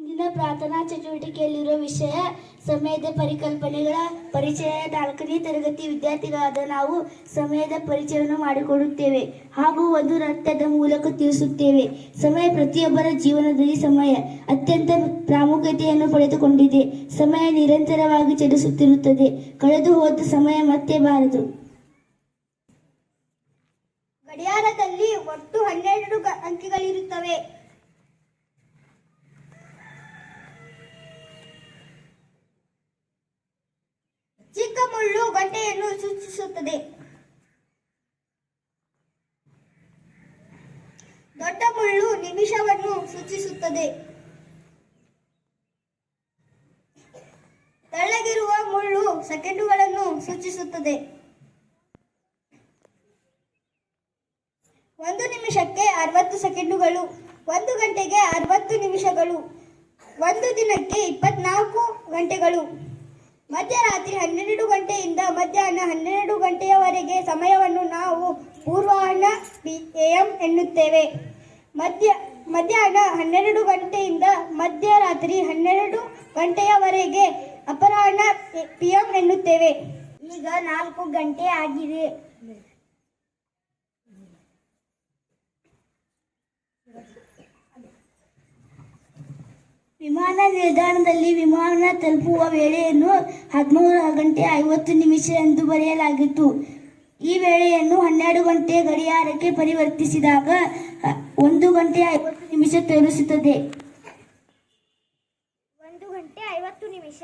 ಇಂದಿನ ಪ್ರಾರ್ಥನಾ ಚಟುವಟಿಕೆಯಲ್ಲಿರುವ ವಿಷಯ ಸಮಯದ ಪರಿಕಲ್ಪನೆಗಳ ಪರಿಚಯ. ನಾಲ್ಕನೇ ತರಗತಿ ವಿದ್ಯಾರ್ಥಿಗಳಾದ ನಾವು ಸಮಯದ ಪರಿಚಯವನ್ನು ಮಾಡಿಕೊಡುತ್ತೇವೆ ಹಾಗೂ ಒಂದು ನೃತ್ಯದ ಮೂಲಕ ತಿಳಿಸುತ್ತೇವೆ. ಸಮಯ ಪ್ರತಿಯೊಬ್ಬರ ಜೀವನದಲ್ಲಿ ಸಮಯ ಅತ್ಯಂತ ಪ್ರಾಮುಖ್ಯತೆಯನ್ನು ಪಡೆದುಕೊಂಡಿದೆ. ಸಮಯ ನಿರಂತರವಾಗಿ ಚಲಿಸುತ್ತಿರುತ್ತದೆ. ಕಳೆದು ಹೋದ ಸಮಯ ಮತ್ತೆ ಬಾರದು. ಗಡಿಯಾರದಲ್ಲಿ ಒಟ್ಟು ಹನ್ನೆರಡು ಅಂಕಿಗಳಿರುತ್ತವೆ. ಮುಳ್ಳು ಗಂಟೆಯನ್ನು ಸೂಚಿಸುತ್ತದೆ. ದೊಡ್ಡ ಮುಳ್ಳು ನಿಮಿಷವನ್ನು ಸೂಚಿಸುತ್ತದೆ. ತೆಳ್ಳಗಿರುವ ಮುಳ್ಳು ಸೆಕೆಂಡುಗಳನ್ನು ಸೂಚಿಸುತ್ತದೆ. ಒಂದು ನಿಮಿಷಕ್ಕೆ ಅರವತ್ತು ಸೆಕೆಂಡುಗಳು, ಒಂದು ಗಂಟೆಗೆ ಅರವತ್ತು ನಿಮಿಷಗಳು, ಒಂದು ದಿನಕ್ಕೆ ಇಪ್ಪತ್ನಾಲ್ಕು ಗಂಟೆಗಳು. ಮಧ್ಯರಾತ್ರಿ ಹನ್ನೆರಡು ಗಂಟೆಯಿಂದ ಮಧ್ಯಾಹ್ನ ಹನ್ನೆರಡು ಗಂಟೆಯವರೆಗೆ ಸಮಯವನ್ನು ನಾವು ಪೂರ್ವಾಹ್ನ ಎಂ ಎನ್ನುತ್ತೇವೆ. ಮಧ್ಯ, ಮಧ್ಯಾಹ್ನ ಹನ್ನೆರಡು ಗಂಟೆಯಿಂದ ಮಧ್ಯರಾತ್ರಿ ಹನ್ನೆರಡು ಗಂಟೆಯವರೆಗೆ ಅಪರಾಹ್ನ ಪಿ ಎಂ ಎನ್ನುತ್ತೇವೆ. ಈಗ ನಾಲ್ಕು ಗಂಟೆ ಆಗಿದೆ. ವಿಮಾನ ನಿಲ್ದಾಣದಲ್ಲಿ ವಿಮಾನ ತಲುಪುವ ವೇಳೆಯನ್ನು ಹದಿಮೂರು ಗಂಟೆ ಐವತ್ತು ನಿಮಿಷ ಎಂದು ಬರೆಯಲಾಗಿತ್ತು. ಈ ವೇಳೆಯನ್ನು ಹನ್ನೆರಡು ಗಂಟೆ ಗಡಿಯಾರಕ್ಕೆ ಪರಿವರ್ತಿಸಿದಾಗ ಒಂದು ಗಂಟೆ ಐವತ್ತು ನಿಮಿಷ ತೋರಿಸುತ್ತದೆ. ಒಂದು ಗಂಟೆ ಐವತ್ತು ನಿಮಿಷ.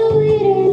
you it is.